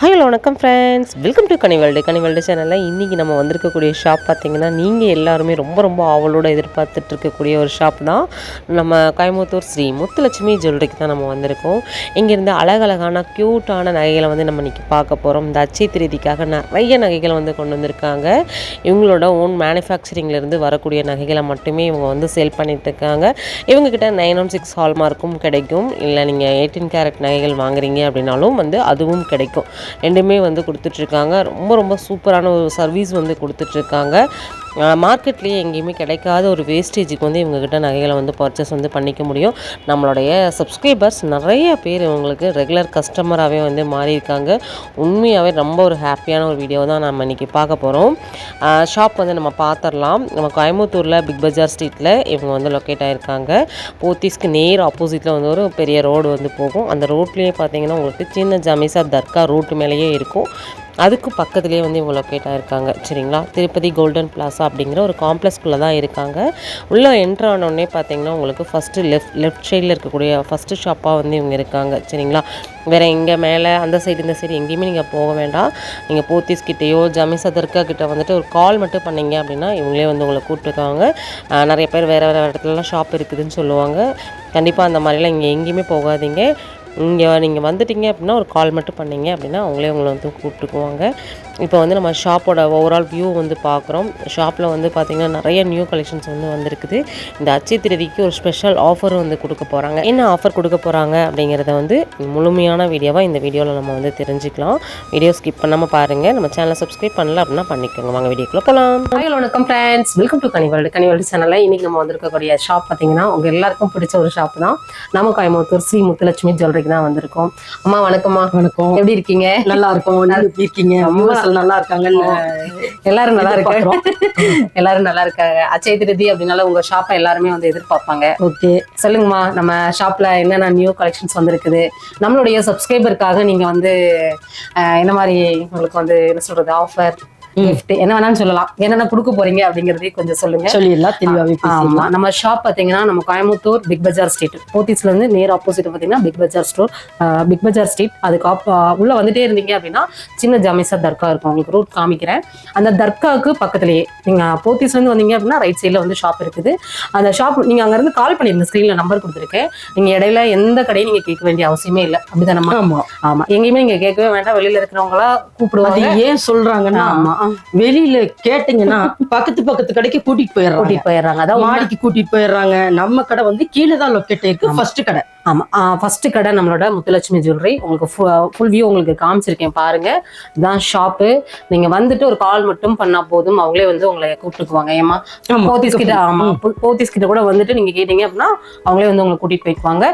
Hello வணக்கம் friends welcome to Kani World Kani World சேனலில் இன்றைக்கி நம்ம வந்திருக்கக்கூடிய ஷாப் பார்த்தீங்கன்னா நீங்கள் எல்லாருமே ரொம்ப ரொம்ப ஆவலோடு எதிர்பார்த்துட்டு இருக்கக்கூடிய ஒரு ஷாப் தான். நம்ம கோயம்புத்தூர் ஸ்ரீ முத்துலட்சுமி ஜுவல்லரிக்கு தான் நம்ம வந்திருக்கோம். இங்கேருந்து அழகழகான க்யூட்டான நகைகளை வந்து நம்ம இன்றைக்கி பார்க்க போகிறோம் இந்த அச்சை திருதிக்காக நிறைய நகைகள் வந்து கொண்டு வந்திருக்காங்க. இவங்களோட ஓன் மேனுஃபேக்சரிங்லேருந்து வரக்கூடிய நகைகளை மட்டுமே இவங்க வந்து சேல் பண்ணிகிட்ருக்காங்க இவங்கக்கிட்ட நைன் ஒன் oh சிக்ஸ் ஹால்மார்க்கும் கிடைக்கும். இல்லை நீங்கள் எயிட்டீன் கேரட் நகைகள் வாங்குறீங்க அப்படின்னாலும் வந்து அதுவும் கிடைக்கும். ரெண்டுமே வந்து கொடுத்துட்ருக்காங்க. ரொம்ப ரொம்ப சூப்பரான ஒரு சர்வீஸ் வந்து கொடுத்துட்ருக்காங்க. மார்க்கெட்லேயே எங்கேயுமே கிடைக்காத ஒரு வேஸ்டேஜுக்கு வந்து இவங்கக்கிட்ட நகைகளை வந்து பர்ச்சேஸ் வந்து பண்ணிக்க முடியும். நம்மளுடைய சப்ஸ்கிரைபர்ஸ் நிறைய பேர் இவங்களுக்கு ரெகுலர் கஸ்டமராகவே வந்து மாறியிருக்காங்க. உண்மையாகவே ரொம்ப ஒரு ஹாப்பியான ஒரு வீடியோ தான் நம்ம இன்றைக்கி பார்க்க போகிறோம் ஷாப் வந்து நம்ம பார்த்துடலாம். நம்ம கோயம்புத்தூரில் பிக் பஜார் ஸ்ட்ரீட்டில் இவங்க வந்து லொக்கேட் ஆகிருக்காங்க போத்தீஸ்க்கு நேர் ஆப்போசிட்டில் வந்து ஒரு பெரிய ரோடு வந்து போகும். அந்த ரோட்லேயே பார்த்தீங்கன்னா உங்களுக்கு சின்ன ஜமீசா தர்கா ரோட்டு மேலேயே இருக்கும். அதுக்கு பக்கத்துலேயே வந்து இவங்க லொக்கேட் ஆகிருக்காங்க சரிங்களா? திருப்பதி கோல்டன் பிளாசா அப்படிங்கிற ஒரு காம்ப்ளெக்ஸ்குள்ளே தான் இருக்காங்க. உள்ளே என்ட்ரு ஆனோடனே பார்த்தீங்கன்னா உங்களுக்கு ஃபஸ்ட்டு லெஃப்ட் லெஃப்ட் சைடில் இருக்கக்கூடிய ஃபஸ்ட்டு ஷாப்பாக வந்து இவங்க இருக்காங்க. சரிங்களா? வேறு இங்கே மேலே அந்த சைடு இந்த சைடு எங்கேயுமே நீங்கள் போக வேண்டாம். நீங்கள் போத்தீஸ் கிட்டேயோ ஜமீசா தர்கா கிட்டே வந்துட்டு ஒரு கால் மட்டும் பண்ணீங்க அப்படின்னா இவங்களே வந்து உங்களை கூப்பிட்டுருக்காங்க. நிறைய பேர் வேறு வேறு இடத்துலலாம் ஷாப் இருக்குதுன்னு சொல்லுவாங்க. கண்டிப்பாக அந்த மாதிரிலாம் இங்கே எங்கேயுமே போகாதீங்க. இங்கே நீங்கள் வந்துட்டீங்க அப்படின்னா ஒரு கால் மட்டும் பண்ணீங்க அப்படின்னா அவங்களே உங்களை வந்து கூப்பிட்டுக்குவாங்க. இப்போ வந்து நம்ம ஷாப்போட ஓவரால் வியூ வந்து பார்க்குறோம். ஷாப்பில் வந்து பார்த்திங்கன்னா நிறைய நியூ கலெக்ஷன்ஸ் வந்து வந்திருக்குது. இந்த அச்சய திருதிக்கு ஒரு ஸ்பெஷல் ஆஃபர் வந்து கொடுக்க போகிறாங்க என்ன ஆஃபர் கொடுக்க போகிறாங்க அப்படிங்கிறத வந்து முழுமையான வீடியோவாக இந்த வீடியோவில் நம்ம வந்து தெரிஞ்சுக்கலாம். வீடியோ ஸ்கிப் பண்ணாமல் பாருங்கள் நம்ம சேனலை சப்ஸ்கிரைப் பண்ணல அப்படின்னா பண்ணிக்கோங்க. வாங்க வீடியோக்குள்ளே போகலாம் வணக்கம் friends welcome to Kani World Kani World சேனலில் இன்றைக்கி நம்ம வந்திருக்கக்கூடிய ஷாப் பார்த்தீங்கன்னா உங்கள் எல்லாருக்கும் பிடிச்ச ஒரு ஷாப் தான். நம்ம கோயம்புத்தூர் ஸ்ரீ முத்துலட்சுமி ஜுவல்லரிக்கு தான் வந்திருக்கோம். அம்மா வணக்கம்மா. வணக்கம். எப்படி இருக்கீங்க? நல்லா இருக்கோம். நீங்க எப்படி வியூவர்ஸ் நல்லா இருக்காங்கன்னு எல்லாரும் நல்லா இருக்காங்க. எல்லாரும் நல்லா இருக்காங்க. அச்சய திருதி அப்படின்னால உங்க ஷாப்பை எல்லாருமே வந்து எதிர்பார்ப்பாங்க. ஓகே. சொல்லுங்கம்மா நம்ம ஷாப்ல என்னென்ன நியூ கலெக்ஷன்ஸ் வந்திருக்குது? நம்மளுடைய சப்ஸ்கிரைபருக்காக நீங்க வந்து என்ன மாதிரி உங்களுக்கு வந்து என்ன சொல்றது ஆஃபர் gift என்ன வேணாலும் சொல்லலாம். என்னென்ன கொடுக்க போறீங்க அப்படிங்கறதையும் கொஞ்சம் சொல்லுங்க. சொல்லிடலாம் தெளிவாவே ஆமா. நம்ம ஷாப் பாத்தீங்கன்னா நம்ம கோயம்புத்தூர் பிக் பஜார் ஸ்ட்ரீட் போத்தீஸ்ல இருந்து நேர் ஆப்போசிட் பாத்தீங்கன்னா Big Bazaar store Big Bazaar Street அதுக்கு உள்ள வந்துட்டே இருந்தீங்க அப்படின்னா சின்ன ஜாமிசா தர்கா இருக்கும். உங்களுக்கு ரூட் காமிக்கிறேன். அந்த தர்காவுக்கு பக்கத்துலயே நீங்க போத்தீஸ்ல இருந்து வந்தீங்க அப்படின்னா ரைட் சைடுல வந்து ஷாப் இருக்குது. அந்த ஷாப் நீங்க அங்க இருந்து கால் பண்ணிருந்த ஸ்கிரீன்ல நம்பர் கொடுத்துருக்கேன். நீங்க இடையில எந்த கடையும் நீங்க கேட்க வேண்டிய அவசியமே இல்லை. அப்படிதானம்மா? ஆமா. ஆமா. எங்கேயுமே நீங்க கேட்கவே வேண்டாம். வெளியில இருக்கிறவங்களா கூப்பிடுவாங்க. ஏன் சொல்றாங்கன்னா ஆமா. வெளியில கேட்டீங்கன்னா பக்கத்து பக்கத்து கடைக்கு கூட்டிட்டு போயிடுறாங்க. கூட்டிட்டு போயிடுறாங்க. அதான் உண்மை. மாடிக்கு கூட்டிட்டு போயிடுறாங்க. நம்ம கடை வந்து கீழே தான் லொக்கேட் இருக்கு ஃபர்ஸ்ட் கடை. ஆமா. ஃபர்ஸ்ட் கடை நம்மளோட முத்துலட்சுமி ஜுவல்லரி உங்களுக்கு ஃபுல் வியூ உங்களுக்கு காமிச்சிருக்கேன் பாருங்க. இதான் ஷாப்பு நீங்க வந்துட்டு ஒரு கால் மட்டும் பண்ணா போதும். அவங்களே வந்து உங்களை கூப்பிட்டுக்குவாங்க. ஏமா. போத்தீஸ் கிட்ட ஆமா போ- போத்தீஸ் கிட்ட கூட வந்துட்டு நீங்க கேட்டீங்க அப்படின்னா அவங்களே வந்து உங்களை கூட்டிட்டு போய்க்குவாங்க.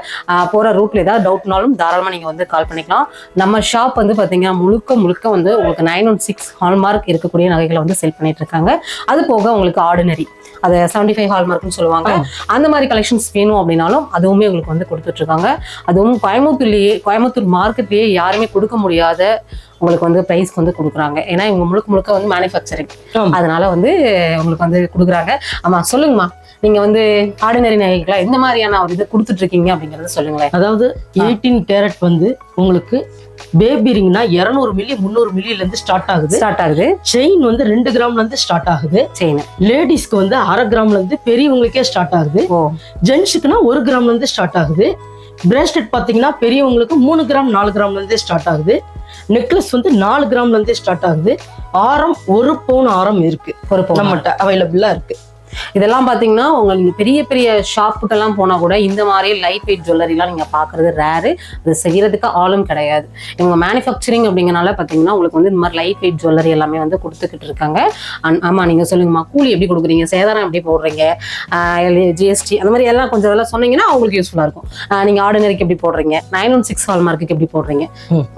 போற ரூட்ல ஏதாவது டவுட்னாலும் தாராளமா நீங்க வந்து கால் பண்ணிக்கலாம். நம்ம ஷாப் வந்து பாத்தீங்கன்னா முழுக்க முழுக்க வந்து உங்களுக்கு நைன் ஒன் சிக்ஸ் ஹால்மார்க் இருக்கக்கூடிய நகைகளை வந்து செல் பண்ணிட்டு இருக்காங்க. அது போக உங்களுக்கு ஆர்டினரி அது செவன்டி ஃபைவ் ஹால்மார்க்னு சொல்லுவாங்க. அந்த மாதிரி கலெக்ஷன்ஸ் வேணும் அப்படின்னாலும் அதுவுமே உங்களுக்கு வந்து கொடுத்துட்டு இருக்காங்க அதுவும் கோயம்புத்தூர்லயே கோயம்புத்தூர் மார்க்கெட்லயே யாருமே கொடுக்க முடியாத உங்களுக்கு வந்து ப்ரைஸ்க்கு வந்து கொடுக்குறாங்க. ஏன்னா இவங்க முழுக்க முழுக்க வந்து மேனுஃபேக்சரிங். அதனால வந்து உங்களுக்கு வந்து கொடுக்குறாங்க. ஆமா சொல்லுங்கம்மா. நீங்க வந்து ஆர்டினரி நகைகளா எந்த மாதிரியான ஒரு இது கொடுத்துட்டு இருக்கீங்க அப்படிங்கறத சொல்லுங்களேன். அதாவது எயிட்டீன் கேரட் வந்து உங்களுக்கு பேபி ரிங்னா இருநூறு மில்லி முந்நூறு மில்லில இருந்து ஸ்டார்ட் ஆகுது. ஸ்டார்ட் ஆகுது. செயின் வந்து ரெண்டு கிராம்ல இருந்து ஸ்டார்ட் ஆகுது செயின் லேடிஸ்க்கு வந்து அரை கிராம்ல இருந்து பெரியவங்களுக்கே ஸ்டார்ட் ஆகுது. ஜென்ஸுக்குன்னா ஒரு கிராம்ல இருந்து ஸ்டார்ட் ஆகுது. பிரேஸ்லெட் பாத்தீங்கன்னா பெரியவங்களுக்கு மூணு கிராம் நாலு கிராம்ல இருந்தே ஸ்டார்ட் ஆகுது. நெக்லஸ் வந்து நாலு கிராம்ல இருந்தே ஸ்டார்ட் ஆகுது. ஆரம் ஒரு பவுன் ஆரம் இருக்கு. ஒரு பவுன்? நம்மகிட்ட அவைலபிளா இருக்கு. இதெல்லாம் பாத்தீங்கன்னா உங்க நீங்க பெரிய பெரிய ஷாப்புக்கெல்லாம் போனா கூட இந்த மாதிரி லைட் வெயிட் ஜுவல்லரிலாம் நீங்க பாக்குறது ரேரு அது செய்யறதுக்கு ஆளும் கிடையாது. இவங்க மேனுஃபேக்சரிங் அப்படிங்கறனால பாத்தீங்கன்னா உங்களுக்கு வந்து இந்த மாதிரி லைட் வெயிட் ஜுவல்லரி எல்லாமே வந்து கொடுத்துக்கிட்டு இருக்காங்க. அண்ட் ஆமா நீங்க சொல்லுங்கம்மா கூலி எப்படி கொடுக்குறீங்க? சேதாரம் எப்படி போடுறீங்க? ஜிஎஸ்டி அந்த மாதிரி எல்லாம் கொஞ்சம் இதெல்லாம் சொன்னீங்கன்னா அவங்களுக்கு யூஸ்ஃபுல்லா இருக்கும். ஆஹ் நீங்க ஆர்டினரிக்கு எப்படி போடுறீங்க? நைன் ஒன் சிக்ஸ் ஹால் மார்க்குக்கு எப்படி போடுறீங்க.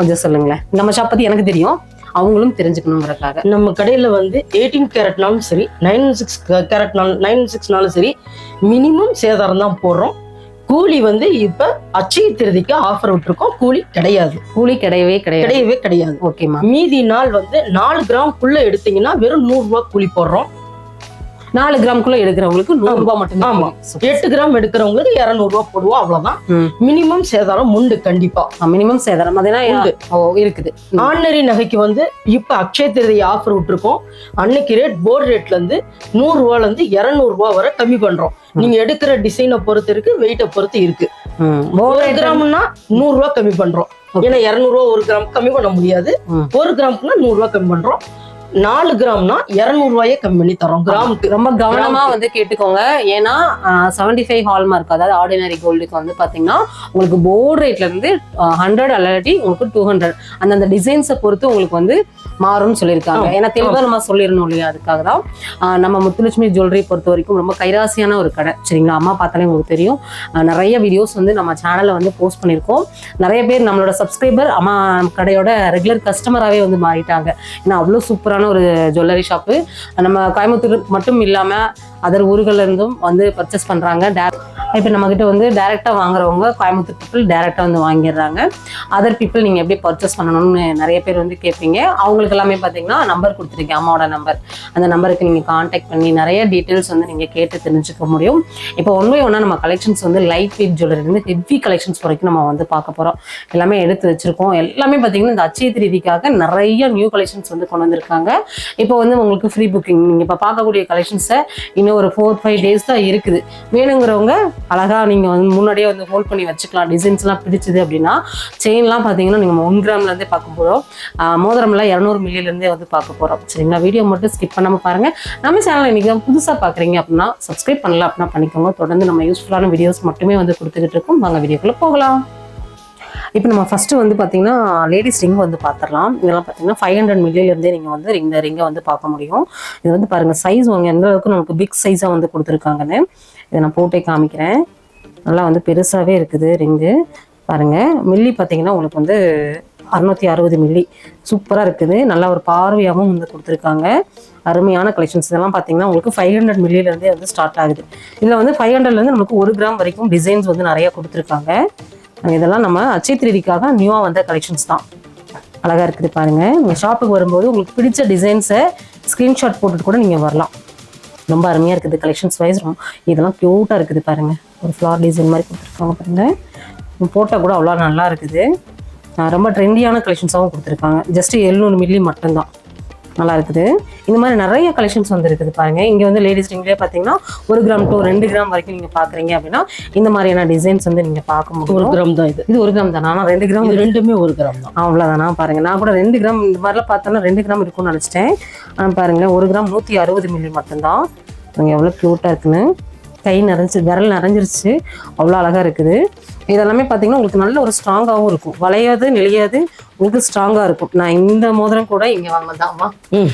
கொஞ்சம் சொல்லுங்களேன். நம்ம ஷாப் பத்தி எனக்கு தெரியும். அவங்களும் தெரிஞ்சுக்கணுங்கிறதுக்காக. நம்ம கடையில வந்து எயிட்டீன் கேரட்னாலும் சரி நைன் சிக்ஸ் கேரட்னாலும் நைன் சிக்ஸ்னாலும் சரி மினிமம் சேதாரம் தான் போடுறோம். கூலி வந்து இப்ப அச்சய திருதிக்கு ஆஃபர் விட்டுருக்கோம். கூலி கிடையாது. கூலி கிடையவே கிடையாது. கிடையவே கிடையாது. ஓகேம்மா. மீதி நாள் வந்து நாலு கிராம் குள்ள எடுத்தீங்கன்னா வெறும் நூறு ரூபாய் கூலி போடுறோம். நாலு கிராமுக்குள்ள எடுக்கிறவங்களுக்கு நூறு ரூபாய் மட்டும்தான் ஆமா. எட்டு கிராம் எடுக்கிறவங்களுக்கு இருநூறு ரூபாய் போடுவோம் அவ்வளவுதான். மினிமம் சேதாரம் உண்டு கண்டிப்பா. மினிமம் சேதாரம். ஓ இருக்குது. ஆர்டினரி நகைக்கு வந்து இப்ப அக்ஷய திருதி ஆஃபர் விட்டுருக்கோம். அன்னைக்கு ரேட் போர்டு ரேட்ல இருந்து நூறு ரூபால இருந்து இருநூறு ரூபாய் வரை கம்மி பண்றோம். நீங்க எடுக்கிற டிசைனை பொறுத்து இருக்கு வெயிட்டை பொறுத்து இருக்கு. ஒரு கிராம்னா நூறு ரூபாய் கம்மி பண்றோம். ஏன்னா இருநூறு ஒரு கிராம் கம்மி பண்ண முடியாது. ஒரு கிராமுக்குனா நூறு ரூபாய் கம்மி பண்றோம். நாலு கிராம்னா இருநூறு ரூபாயே கம்மி பண்ணி தரோம். கிராமுக்கு ரொம்ப கவனமா வந்து கேட்டுக்கோங்க. ஏன்னா செவன்டி ஃபைவ் ஹால்மார்க் அதாவது ஆர்டினரி கோல்டுக்கு வந்து பாத்தீங்கன்னா உங்களுக்கு போர்டு ரேட்ல இருந்து ஹண்ட்ரட் அல்லாட்டி உங்களுக்கு டூ ஹண்ட்ரட் அந்தந்த டிசைன்ஸை பொறுத்து உங்களுக்கு வந்து மாறும்னு சொல்லியிருக்காங்க. ஏன்னா தெளிவா நம்ம சொல்லிடணும் இல்லையா? அதுக்காக தான் நம்ம முத்துலட்சுமி ஜுவல்லரி பொறுத்த வரைக்கும் ரொம்ப கைராசியான ஒரு கடை. சரிங்களா? அம்மா பார்த்தாலே உங்களுக்கு தெரியும். நிறைய வீடியோஸ் வந்து நம்ம சேனல்ல வந்து போஸ்ட் பண்ணியிருக்கோம். நிறைய பேர் நம்மளோட சப்ஸ்கிரைபர் அம்மா கடையோட ரெகுலர் கஸ்டமராகவே வந்து மாறிட்டாங்க. ஏன்னா அவ்வளோ சூப்பரான ஒரு ஜுவல்லரி ஷாப்பு நம்ம கோயம்புத்தூர் மட்டும் இல்லாமல் அதர் ஊர்கள்ல இருந்தும் வந்து பர்ச்சேஸ் பண்ணுறாங்க இப்போ நம்மக்கிட்ட வந்து டேரெக்டாக வாங்குறவங்க கோயம்புத்தூர் பீப்புள் டேரெக்டாக வந்து வாங்கிடுறாங்க. அதர் பீப்புள் நீங்கள் எப்படி பர்ச்சேஸ் பண்ணணும்னு நிறைய பேர் வந்து கேட்பீங்க. அவங்களுக்கு எல்லாமே பார்த்தீங்கன்னா நம்பர் கொடுத்துருக்கேன் அம்மாவோட நம்பர் அந்த நம்பருக்கு நீங்கள் காண்டாக்ட் பண்ணி நிறைய டீட்டெயில்ஸ் வந்து நீங்கள் கேட்டு தெரிஞ்சுக்க முடியும். இப்போ ஒன்வே ஒன்றா நம்ம கலெக்ஷன்ஸ் வந்து லைட் வெயிட் ஜுவல்லரிலேருந்து ஹெவி கலெக்ஷன்ஸ் வரைக்கும் நம்ம வந்து பார்க்க போகிறோம் எல்லாமே எடுத்து வச்சுருக்கோம். எல்லாமே பார்த்தீங்கன்னா இந்த அச்சய திருதிக்காக நிறைய நியூ கலெக்ஷன்ஸ் வந்து கொண்டு வந்திருக்காங்க. இப்போ வந்து உங்களுக்கு ஃப்ரீ புக்கிங் நீங்கள் இப்போ பார்க்கக்கூடிய கலெக்ஷன்ஸை இன்னும் ஒரு ஃபோர் ஃபைவ் டேஸ் தான் இருக்குது. வேணுங்கிறவங்க அழகாக நீங்கள் வந்து முன்னாடியே வந்து ஹோல்ட் பண்ணி வச்சுக்கலாம். டிசைன்ஸ்லாம் பிடிச்சது அப்படின்னா செயின்லாம் பார்த்தீங்கன்னா நீங்கள் ஒன் கிராம்லேருந்தே பார்க்க போகிறோம் மோதிரம்லாம் இரநூறு மில்லியிலேருந்தே வந்து பார்க்க போகிறோம் சரிங்களா வீடியோ மட்டும் ஸ்கிப் பண்ணாமல் பாருங்கள் நம்ம சேனலை இன்றைக்கி தான் புதுசாக பார்க்குறீங்க அப்படின்னா சப்ஸ்கிரைப் பண்ணலாம் அப்படின்னா பண்ணிக்கோங்க. தொடர்ந்து நம்ம யூஸ்ஃபுல்லான வீடியோஸ் மட்டுமே வந்து கொடுத்துக்கிட்டு இருக்கோம். வாங்க வீடியோக்குள்ளே போகலாம். இப்போ நம்ம ஃபஸ்ட்டு வந்து பார்த்தீங்கன்னா லேடிஸ் ரிங் வந்து பார்த்துடலாம் இதெல்லாம் பார்த்தீங்கன்னா ஃபைவ் ஹண்ட்ரட் மில்லியிலேருந்தே நீங்கள் வந்து இந்த ரிங்கை வந்து பார்க்க முடியும். இது வந்து பாருங்கள் சைஸ் வாங்க எந்த அளவுக்கு நமக்கு பிக் சைஸாக வந்து கொடுத்துருக்காங்கன்னு இதை நான் போட்டே காமிக்கிறேன். நல்லா வந்து பெருசாகவே இருக்குது ரிங்கு பாருங்கள் மில்லி பார்த்தீங்கன்னா உங்களுக்கு வந்து அறுநூத்தி அறுபது மில்லி சூப்பராக இருக்குது. நல்லா ஒரு பார்வையாகவும் வந்து கொடுத்துருக்காங்க. அருமையான கலெக்ஷன்ஸ் இதெல்லாம் பார்த்தீங்கன்னா உங்களுக்கு ஃபைவ் ஹண்ட்ரட் மில்லியிலேருந்தே வந்து ஸ்டார்ட் ஆகுது. இதில் வந்து ஃபைவ் ஹண்ட்ரட்லேருந்து நமக்கு ஒரு கிராம் வரைக்கும் டிசைன்ஸ் வந்து நிறையா கொடுத்துருக்காங்க. இதெல்லாம் நம்ம அச்சய திருதிக்காக நியூவாக வந்த கலெக்ஷன்ஸ் தான். அழகாக இருக்குது பாருங்கள் நீங்கள் ஷாப்புக்கு வரும்போது உங்களுக்கு பிடிச்ச டிசைன்ஸை ஸ்க்ரீன்ஷாட் போட்டுட்டு கூட நீங்கள் வரலாம். ரொம்ப அருமையாக இருக்குது கலெக்ஷன்ஸ் வைஸ் ரொம்ப இதெல்லாம் க்யூட்டாக இருக்குது பாருங்கள் ஒரு ஃப்ளார் டிசைன் மாதிரி கொடுத்துருக்காங்க பாருங்கள் போட்டால் கூட அவ்வளோ நல்லா இருக்குது. ரொம்ப ட்ரெண்டியான கலெக்ஷன்ஸாகவும் கொடுத்துருக்காங்க. ஜஸ்ட்டு எழுநூறு மில்லி மட்டும்தான். நல்லா இருக்குது. இந்த மாதிரி நிறைய கலெக்ஷன்ஸ் வந்து இருக்குது பாருங்க. இங்கே வந்து லேடிஸ் ரிங்லேயே பார்த்தீங்கன்னா ஒரு கிராம் டு ரெண்டு கிராம் வரைக்கும் நீங்கள் பார்க்குறீங்க அப்படின்னா இந்த மாதிரியான டிசைன்ஸ் வந்து நீங்கள் பார்க்க ஒரு முடியும் கிராம் தான் இது. இது ஒரு கிராம் தானா? ஆனால் ரெண்டு கிராம் ரெண்டுமே ஒரு கிராம் தான். அவ்வளோதானா பாருங்க. நான் கூட ரெண்டு கிராம் இந்த மாதிரிலாம் பார்த்தோன்னா ரெண்டு கிராம் இருக்கும்னு நினச்சிட்டேன். ஆனால் பாருங்களேன் ஒரு கிராம் நூற்றி அறுபது மில்லி மட்டும்தான். எவ்வளோ க்யூட்டாக இருக்குன்னு. கை நிறைஞ்சி விரல் நிறைஞ்சிருச்சு. அவ்வளோ அழகாக இருக்குது. இதெல்லாமே பார்த்தீங்கன்னா உங்களுக்கு நல்ல ஒரு ஸ்ட்ராங்காகவும் இருக்கும். வளையாது நெளியாது உங்களுக்கு ஸ்ட்ராங்காக இருக்கும். நான் இந்த மோதிரம் கூட இங்கே வாங்கினதாம்மா. ம்.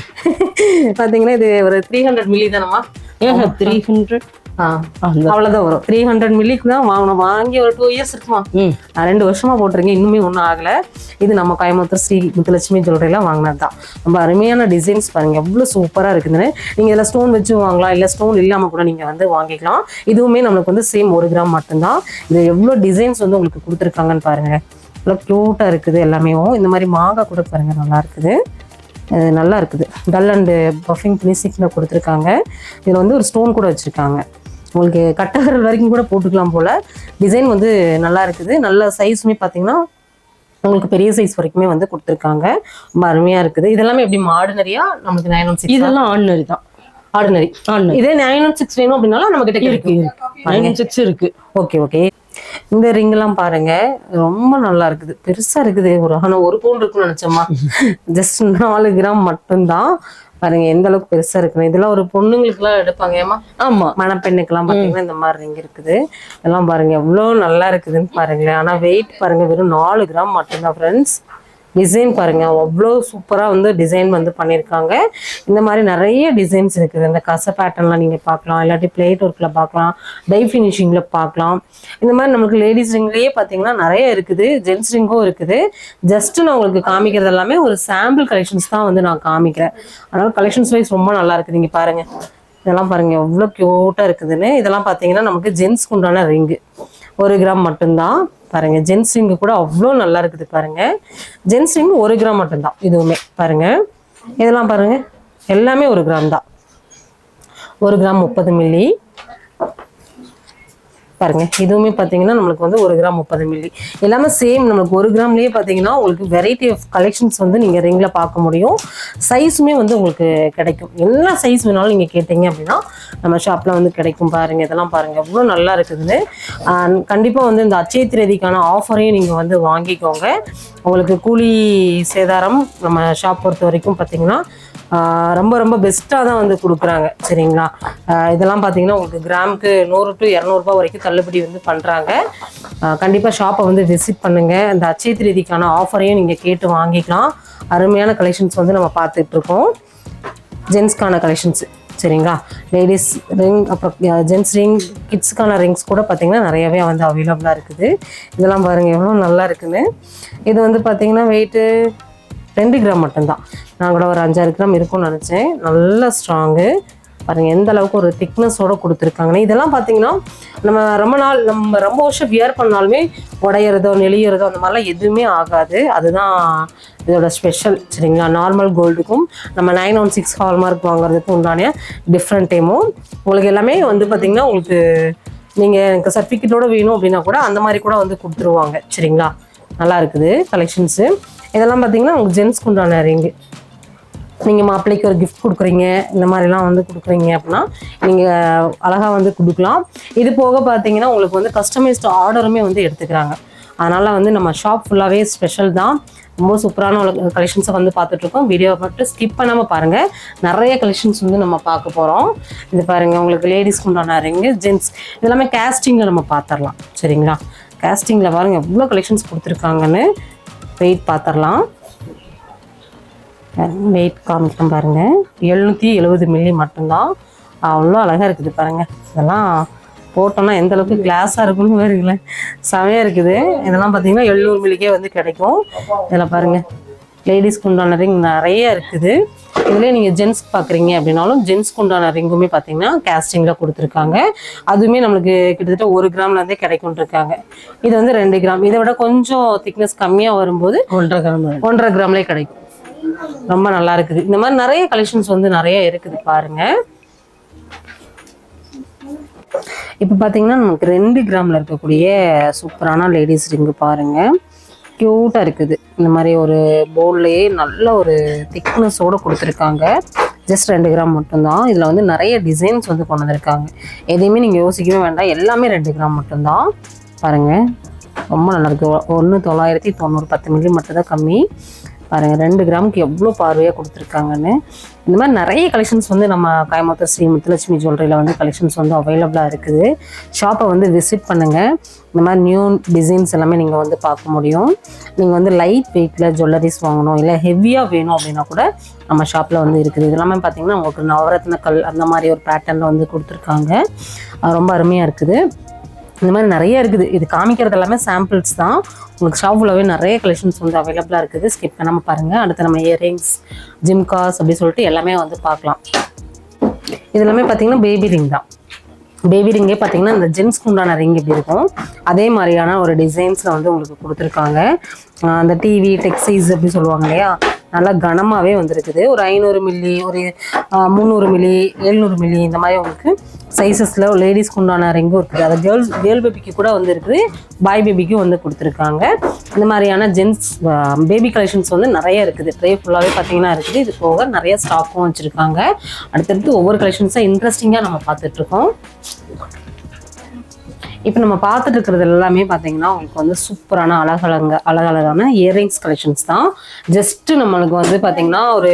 பார்த்தீங்கன்னா இது ஒரு த்ரீ ஹண்ட்ரட் மில்லி தானம்மா? த்ரீ ஹண்ட்ரட் அவ்வளோதான் வரும். த்ரீ ஹண்ட்ரட் மில்லிக்கு தான் வாங்கணும். வாங்கி ஒரு டூ இயர்ஸ் இருக்குமா? நான் ரெண்டு வருஷமா போட்டிருக்கேன் இன்னுமே ஒன்றும் ஆகலை. இது நம்ம கோயம்புத்தூர் ஸ்ரீ முத்துலட்சுமி ஜுவல்லரிலாம் வாங்கினது தான். ரொம்ப அருமையான டிசைன்ஸ் பாருங்க. எவ்வளோ சூப்பராக இருக்குதுன்னு. நீங்கள் இதில் ஸ்டோன் வச்சு வாங்கலாம். இல்லை ஸ்டோன் இல்லாமல் கூட நீங்கள் வந்து வாங்கிக்கலாம். இதுவுமே நம்மளுக்கு வந்து சேம் ஒரு கிராம் மட்டும்தான். இது எவ்வளோ டிசைன்ஸ் வந்து உங்களுக்கு கொடுத்துருக்காங்கன்னு பாருங்க. எவ்வளோ க்யூட்டாக இருக்குது எல்லாமே. இந்த மாதிரி மாங்காய் கூட பாருங்க. நல்லா இருக்குது. நல்லா இருக்குது. டல் அண்டு பஃபிங் ஃபினிஷிங்கில் கொடுத்துருக்காங்க. இதில் வந்து ஒரு ஸ்டோன் கூட வச்சுருக்காங்க. உங்களுக்கு கட்டகரல் வரைக்கும் கூட போட்டுக்கலாம் போல். டிசைன் வந்து நல்லா இருக்குது. நல்ல சைஸுமே பார்த்தீங்கன்னா உங்களுக்கு பெரிய சைஸ் வரைக்குமே வந்து கொடுத்துருக்காங்க. ரொம்ப அருமையாக இருக்குது. இதெல்லாமே எப்படி ஆர்டினரியா நமக்கு நைன் ஒன் சிக்ஸ் இதெல்லாம் ஆர்டினரி தான். ஆர்டினரி ஆர்டினரி இதே நைன் ஒன் சிக்ஸ் வேணும் அப்படின்னாலும் நம்ம கிட்ட இருக்கு நைன் சிக்ஸ் இருக்கு. ஓகே ஓகே இந்த ரிங்லாம் பாருங்க. ரொம்ப நல்லா இருக்குது. பெருசா இருக்குது. ஒரு ஆனா ஒரு பவுன் இருக்கும்னு நினைச்சோமா ஜஸ்ட் நாலு கிராம் மட்டும்தான். பாருங்க எந்த அளவுக்கு பெருசா இருக்குன்னு. இதெல்லாம் ஒரு பொண்ணுங்களுக்குலாம் எடுப்பாங்க. ஏமா ஆமா. மணப்பெண்ணுக்கெல்லாம் பார்த்தீங்கன்னா இந்த மாதிரி ரிங் இருக்குது. இதெல்லாம் பாருங்க எவ்வளோ நல்லா இருக்குதுன்னு பாருங்களேன். ஆனால் வெயிட் பாருங்க வெறும் நாலு கிராம் மட்டும்தான் ஃப்ரெண்ட்ஸ் டிசைன் பாருங்கள் அவ்வளோ சூப்பராக வந்து டிசைன் வந்து பண்ணியிருக்காங்க இந்த மாதிரி நிறைய டிசைன்ஸ் இருக்குது. இந்த கச பேட்டர்ன்லாம் நீங்கள் பார்க்கலாம் இல்லாட்டி பிளேட் ஒர்க்கில் பார்க்கலாம் டை ஃபினிஷிங்கில் பார்க்கலாம். இந்த மாதிரி நம்மளுக்கு லேடிஸ் ரிங்லேயே பார்த்தீங்கன்னா நிறைய இருக்குது. ஜென்ஸ் ரிங்கும் இருக்குது. ஜஸ்ட்டு நான் உங்களுக்கு காமிக்கிறது எல்லாமே ஒரு சாம்பிள் கலெக்ஷன்ஸ் தான் வந்து நான் காமிக்கிறேன். அதனால் கலெக்ஷன்ஸ் வைஸ் ரொம்ப நல்லா இருக்குது. நீங்கள் பாருங்கள் இதெல்லாம் பாருங்கள் எவ்வளோ க்யூட்டாக இருக்குதுன்னு. இதெல்லாம் பார்த்தீங்கன்னா நமக்கு ஜென்ஸ்க்கு உண்டான ரிங்கு ஒரு கிராம் மட்டும்தான். பாருங்க ஜென்ஸ் ரிங்கு கூட அவ்வளோ நல்லா இருக்குது பாருங்க. ஜென்ஸ் ரிங் ஒரு கிராம் மட்டும்தான் இதுவுமே பாருங்க. இதெல்லாம் பாருங்க எல்லாமே ஒரு கிராம் தான். ஒரு கிராம் முப்பது மில்லி பாருங்கள் இதுவுமே பார்த்தீங்கன்னா நம்மளுக்கு வந்து ஒரு கிராம் முப்பது மில்லி எல்லாமே சேம் நம்மளுக்கு ஒரு கிராம்லேயே பார்த்தீங்கன்னா உங்களுக்கு வெரைட்டி ஆஃப் கலெக்ஷன்ஸ் வந்து நீங்கள் ரிங்கில் பார்க்க முடியும். சைஸுமே வந்து உங்களுக்கு கிடைக்கும். எல்லா சைஸ் வேணாலும் நீங்கள் கேட்டீங்க அப்படின்னா நம்ம ஷாப்பில் வந்து கிடைக்கும் பாருங்கள் இதெல்லாம் பாருங்கள் எவ்வளோ நல்லா இருக்குதுன்னு. கண்டிப்பாக வந்து இந்த அச்சய திரதிக்கான ஆஃபரையும் நீங்கள் வந்து வாங்கிக்கோங்க. உங்களுக்கு கூலி சேதாரம் நம்ம ஷாப் பொறுத்த வரைக்கும் பார்த்தீங்கன்னா ரொம்ப ரொம்ப பெஸ்ட்டாக தான் வந்து கொடுக்குறாங்க. சரிங்களா? இதெல்லாம் பார்த்தீங்கன்னா உங்களுக்கு கிராமுக்கு நூறு டு இரநூறுபா வரைக்கும் தள்ளுபடி வந்து பண்ணுறாங்க கண்டிப்பாக ஷாப்பை வந்து விசிட் பண்ணுங்கள் அந்த அச்சய திருதிக்கான ஆஃபரையும் நீங்கள் கேட்டு வாங்கிக்கலாம். அருமையான கலெக்ஷன்ஸ் வந்து நம்ம பார்த்துட்ருக்கோம் ஜென்ஸ்க்கான கலெக்ஷன்ஸ் சரிங்களா? லேடிஸ் ரிங் அப்புறம் ஜென்ஸ் ரிங் கிட்ஸுக்கான ரிங்ஸ் கூட பார்த்திங்கன்னா நிறையவே வந்து அவைலபிளாக இருக்குது. இதெல்லாம் பாருங்கள் எவ்வளோ நல்லா இருக்குன்னு. இது வந்து பார்த்திங்கன்னா வெயிட்டு ரெண்டு கிராம் மட்டும்தான். நான் கூட ஒரு அஞ்சாறு கிராம் இருக்கும்னு நினச்சேன். நல்ல ஸ்ட்ராங்கு பாருங்கள் எந்த அளவுக்கு ஒரு திக்னஸோடு கொடுத்துருக்காங்கன்னு. இதெல்லாம் பார்த்தீங்கன்னா நம்ம ரொம்ப நாள் நம்ம ரொம்ப வருஷம் வியர் பண்ணாலுமே உடையிறதோ நெளியறதோ அந்த மாதிரிலாம் எதுவுமே ஆகாது. அதுதான் இதோட ஸ்பெஷல் சரிங்களா? நார்மல் கோல்டுக்கும் நம்ம நைன் ஒன் சிக்ஸ் ஹால்மார்க் வாங்குறதுக்கும் உண்டான டிஃப்ரெண்ட் டைமும் உங்களுக்கு எல்லாமே வந்து பார்த்திங்கன்னா உங்களுக்கு நீங்கள் எனக்கு சர்டிஃபிகேட்டோட வேணும் அப்படின்னா கூட அந்த மாதிரி கூட வந்து கொடுத்துருவாங்க. சரிங்களா? நல்லா இருக்குது கலெக்ஷன்ஸு இதெல்லாம் பார்த்தீங்கன்னா உங்களுக்கு ஜென்ஸ்க்கு உண்டான ரிங்கு நீங்கள் மாப்பிள்ளைக்கு ஒரு கிஃப்ட் கொடுக்குறீங்க இந்த மாதிரிலாம் வந்து கொடுக்குறீங்க அப்படின்னா நீங்கள் அழகாக வந்து கொடுக்கலாம். இது போக பார்த்தீங்கன்னா உங்களுக்கு வந்து கஸ்டமைஸ்டு ஆர்டருமே வந்து எடுத்துக்கிறாங்க. அதனால் வந்து நம்ம ஷாப் ஃபுல்லாகவே ஸ்பெஷல் தான். ரொம்ப சூப்பரான கலெக்ஷன்ஸை வந்து பார்த்துட்ருக்கோம். வீடியோவை மட்டும் ஸ்கிப் பண்ணாமல் பாருங்கள் நிறைய கலெக்ஷன்ஸ் வந்து நம்ம பார்க்க போகிறோம் இது பாருங்கள் உங்களுக்கு லேடிஸ்க்கு உண்டான ரிங்கு ஜென்ஸ் இதெல்லாமே கேஸ்டிங்கில் நம்ம பார்த்துடலாம் சரிங்களா? கேஸ்டிங்கில் பாருங்கள் எவ்வளோ கலெக்ஷன்ஸ் கொடுத்துருக்காங்கன்னு. வெயிட் பார்த்துடலாம் வெயிட் காமிக்கிறேன் பாருங்க. எழுநூற்றி எழுபது மில்லி மட்டும்தான். அவ்வளோ அழகாக இருக்குது பாருங்க. இதெல்லாம் போட்டோம்னா எந்த அளவுக்கு கிளாஸாக இருக்குன்னு பாருங்களேன். செமையாக இருக்குது. இதெல்லாம் பார்த்தீங்கன்னா எழுநூறு மில்லிக்கே வந்து கிடைக்கும். இதில் பாருங்க. லேடிஸ்க்கு உண்டான ரிங் நிறைய இருக்குது. இதுலேயே நீங்கள் ஜென்ஸ்க்கு பார்க்குறீங்க அப்படின்னாலும் ஜென்ஸ்க்கு உண்டான ரிங்குமே பார்த்தீங்கன்னா கேஸ்டிங்கில் கொடுத்துருக்காங்க. அதுவுமே நம்மளுக்கு கிட்டத்தட்ட ஒரு கிராம்லேருந்தே கிடைக்கும் இருக்காங்க. இது வந்து ரெண்டு கிராம் இதை விட கொஞ்சம் திக்னஸ் கம்மியாக வரும்போது ஒன்றரை கிராம் ஒன்றரை கிராம்லேயே கிடைக்கும். ரொம்ப நல்லா இருக்குது. இந்த மாதிரி நிறைய கலெக்ஷன்ஸ் வந்து நிறைய இருக்குது பாருங்க. இப்போ பார்த்தீங்கன்னா நமக்கு ரெண்டு கிராமில் இருக்கக்கூடிய சூப்பரான லேடிஸ் ரிங்கு பாருங்க. க்யூட்டாக இருக்குது. இந்த மாதிரி ஒரு போல்லையே நல்ல ஒரு திக்னஸோடு கொடுத்துருக்காங்க. ஜஸ்ட் ரெண்டு கிராம் மட்டும்தான். இதில் வந்து நிறைய டிசைன்ஸ் வந்து கொண்டு வந்திருக்காங்க. எதையுமே நீங்கள் யோசிக்கவே வேண்டாம். எல்லாமே ரெண்டு கிராம் மட்டும்தான். பாருங்கள் ரொம்ப நல்லாயிருக்கு ஒன்று தொள்ளாயிரத்தி தொண்ணூறு பத்து மில்லி மட்டும்தான் கம்மி. பாருங்கள் ரெண்டு கிராமுக்கு எவ்வளோ பார்வையாக கொடுத்துருக்காங்கன்னு. இந்த மாதிரி நிறைய கலெக்ஷன்ஸ் வந்து நம்ம காயமுத்தர் ஸ்ரீ முத்துலட்சுமி ஜுவல்லரியில் வந்து கலெக்ஷன்ஸ் வந்து அவைலபிளாக இருக்குது. ஷாப்பை வந்து விசிட் பண்ணுங்கள் இந்த மாதிரி நியூ டிசைன்ஸ் எல்லாமே நீங்கள் வந்து பார்க்க முடியும். நீங்கள் வந்து லைட் வெயிட்டில் ஜுவல்லரிஸ் வாங்கணும் இல்லை ஹெவியாக வேணும் அப்படின்னா கூட நம்ம ஷாப்பில் வந்து இருக்குது. இது எல்லாமே பார்த்தீங்கன்னா உங்களுக்கு நவரத்ன கல் அந்த மாதிரி ஒரு பேட்டர்னில் வந்து கொடுத்துருக்காங்க. அது ரொம்ப அருமையாக இருக்குது. இந்த மாதிரி நிறைய இருக்குது. இது காமிக்கிறது எல்லாமே சாம்பிள்ஸ் தான். உங்களுக்கு ஷாப் ஃபுல்லாகவே நிறைய கலெக்ஷன்ஸ் வந்து அவைலபிளாக இருக்குது. ஸ்கிப் பண்ணாமல் பாருங்கள் அடுத்து நம்ம இயரிங்ஸ் ஜிம்காஸ் அப்படி சொல்லிட்டு எல்லாமே வந்து பார்க்கலாம். இது எல்லாமே பார்த்தீங்கன்னா பேபி ரிங் தான். பேபி ரிங்கே பார்த்தீங்கன்னா இந்த ஜென்ஸ்க்கு உண்டான ரிங் எப்படி இருக்கும்? அதே மாதிரியான ஒரு டிசைன்ஸில் வந்து உங்களுக்கு கொடுத்துருக்காங்க. அந்த டிவி டெக்ஸிஸ் அப்படி சொல்லுவாங்க இல்லையா? நல்லா கனமாகவே வந்திருக்குது. ஒரு ஐநூறு மில்லி ஒரு முந்நூறு மில்லி எழுநூறு மில்லி இந்த மாதிரி உங்களுக்கு சைஸஸில் லேடிஸ்க்கு உண்டான ரிங்கும் இருக்குது. அது கேர்ள்ஸ் கேர்ள் பேபிக்கு கூட வந்துருக்குது. பாய் பேபிக்கும் வந்து கொடுத்துருக்காங்க. இந்த மாதிரியான ஜென்ஸ் பேபி கலெக்ஷன்ஸ் வந்து நிறைய இருக்குது. ட்ரே ஃபுல்லாகவே பார்த்தீங்கன்னா இருக்குது. இது போக நிறைய ஸ்டாக்கும் வச்சுருக்காங்க. அடுத்தடுத்து ஒவ்வொரு கலெக்ஷன்ஸாக இன்ட்ரெஸ்டிங்காக நம்ம பார்த்துட்ருக்கோம் இப்போ நம்ம பார்த்துட்டு இருக்கிறது எல்லாமே பார்த்தீங்கன்னா உங்களுக்கு வந்து சூப்பரான அழகழங்க அழகழகான இயரிங்ஸ் கலெக்ஷன்ஸ் தான். ஜஸ்ட்டு நம்மளுக்கு வந்து பார்த்தீங்கன்னா ஒரு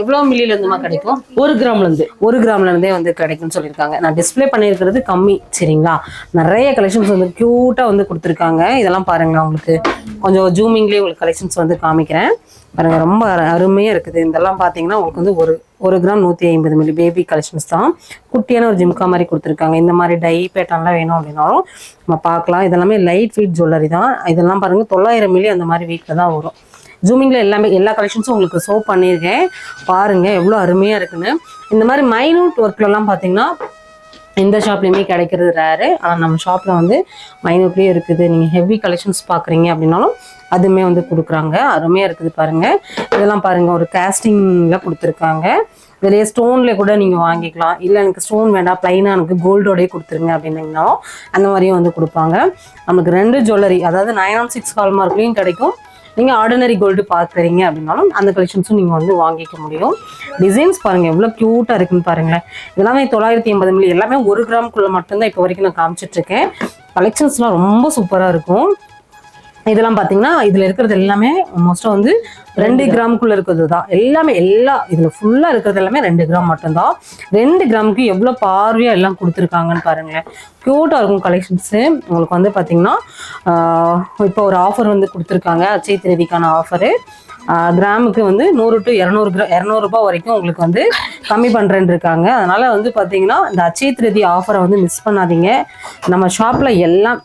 எவ்வளோ மில்லியில இருந்துமா கிடைக்கும்? ஒரு கிராம்லேருந்து ஒரு கிராம்லேருந்தே வந்து கிடைக்கும்னு சொல்லியிருக்காங்க. நான் டிஸ்ப்ளே பண்ணியிருக்கிறது கம்மி சரிங்களா? நிறைய கலெக்ஷன்ஸ் வந்து க்யூட்டாக வந்து கொடுத்துருக்காங்க. இதெல்லாம் பாருங்க உங்களுக்கு கொஞ்சம் ஜூமிங்லேயே உங்களுக்கு கலெக்ஷன்ஸ் வந்து காமிக்கிறேன். பாருங்கள் ரொம்ப அரு- இருக்குது. இதெல்லாம் பார்த்தீங்கன்னா உங்களுக்கு வந்து ஒரு ஒரு கிராம் நூற்றி ஐம்பது மில்லி பேபி கலெக்ஷன்ஸ் தான். குட்டியான ஒரு ஜிம்கா மாதிரி கொடுத்துருக்காங்க. இந்த மாதிரி டை பேட்டர்ன்லாம் வேணும் அப்படின்னாலும் நம்ம பார்க்கலாம் இதெல்லாமே லைட் வெயிட் ஜுவல்லரி தான். இதெல்லாம் பாருங்கள் தொள்ளாயிரம் மில்லி அந்த மாதிரி வீட்டில் தான் வரும். ஜூமிங்கில் எல்லாமே எல்லா கலெக்ஷன்ஸும் உங்களுக்கு ஷோ பண்ணியிருக்கேன். பாருங்க எவ்வளோ அருமையாக இருக்குன்னு. இந்த மாதிரி மைனூட் ஒர்க்லலாம் பார்த்தீங்கன்னா எந்த ஷாப்லையுமே கிடைக்கிறது ரேரு ஆனால் நம்ம ஷாப்பில் வந்து மைனூட்லேயே இருக்குது. நீங்கள் ஹெவி கலெக்ஷன்ஸ் பார்க்குறீங்க அப்படின்னாலும் அதுவுமே வந்து கொடுக்குறாங்க. அருமையாக இருக்குது பாருங்கள் இதெல்லாம் பாருங்கள் ஒரு கேஸ்டிங்கில் கொடுத்துருக்காங்க. இதுலேயே ஸ்டோனில் கூட நீங்கள் வாங்கிக்கலாம். இல்லை எனக்கு ஸ்டோன் வேண்டாம் ப்ளைனாக எனக்கு கோல்டோடய கொடுத்துருங்க அப்படின்னீங்கனாலும் அந்த மாதிரியும் வந்து கொடுப்பாங்க. நமக்கு ரெண்டு ஜுவல்லரி அதாவது நைன் ஒன் சிக்ஸ் ஹால்மார்க்லேயும் கிடைக்கும். நீங்கள் ஆர்டினரி கோல்டு பார்க்குறீங்க அப்படின்னாலும் அந்த கலெக்ஷன்ஸும் நீங்கள் வந்து வாங்கிக்க முடியும். டிசைன்ஸ் பாருங்கள் எவ்வளோ க்யூட்டாக இருக்குன்னு பாருங்களேன். இதெல்லாமே தொள்ளாயிரத்தி எண்பது மில்லி எல்லாமே ஒரு கிராம்குள்ளே மட்டும்தான் இப்போ வரைக்கும் நான் காமிச்சிட்ருக்கேன் கலெக்ஷன்ஸ்லாம் ரொம்ப சூப்பராக இருக்கும். இதெல்லாம் பார்த்தீங்கன்னா இதில் இருக்கிறது எல்லாமே மோஸ்ட்டாக வந்து ரெண்டு கிராமுக்குள்ளே இருக்கிறது தான் எல்லாமே எல்லா இதில் ஃபுல்லாக இருக்கிறது எல்லாமே ரெண்டு கிராம் மட்டும்தான். ரெண்டு கிராமுக்கு எவ்வளோ பார்வையாக எல்லாம் கொடுத்துருக்காங்கன்னு பாருங்களேன். க்யூட்டாக இருக்கும் கலெக்ஷன்ஸு உங்களுக்கு வந்து பார்த்தீங்கன்னா இப்போ ஒரு ஆஃபர் வந்து கொடுத்துருக்காங்க. அச்சை திருதிக்கான ஆஃபரு கிராமுக்கு வந்து நூறு டு இரநூறு கிரா இரநூறுபா வரைக்கும் உங்களுக்கு வந்து கம்மி பண்ணுறேன்னு இருக்காங்க. அதனால் வந்து பார்த்தீங்கன்னா இந்த அச்சய திருதி ஆஃபரை வந்து மிஸ் பண்ணாதீங்க. நம்ம ஷாப்பில் எல்லாம்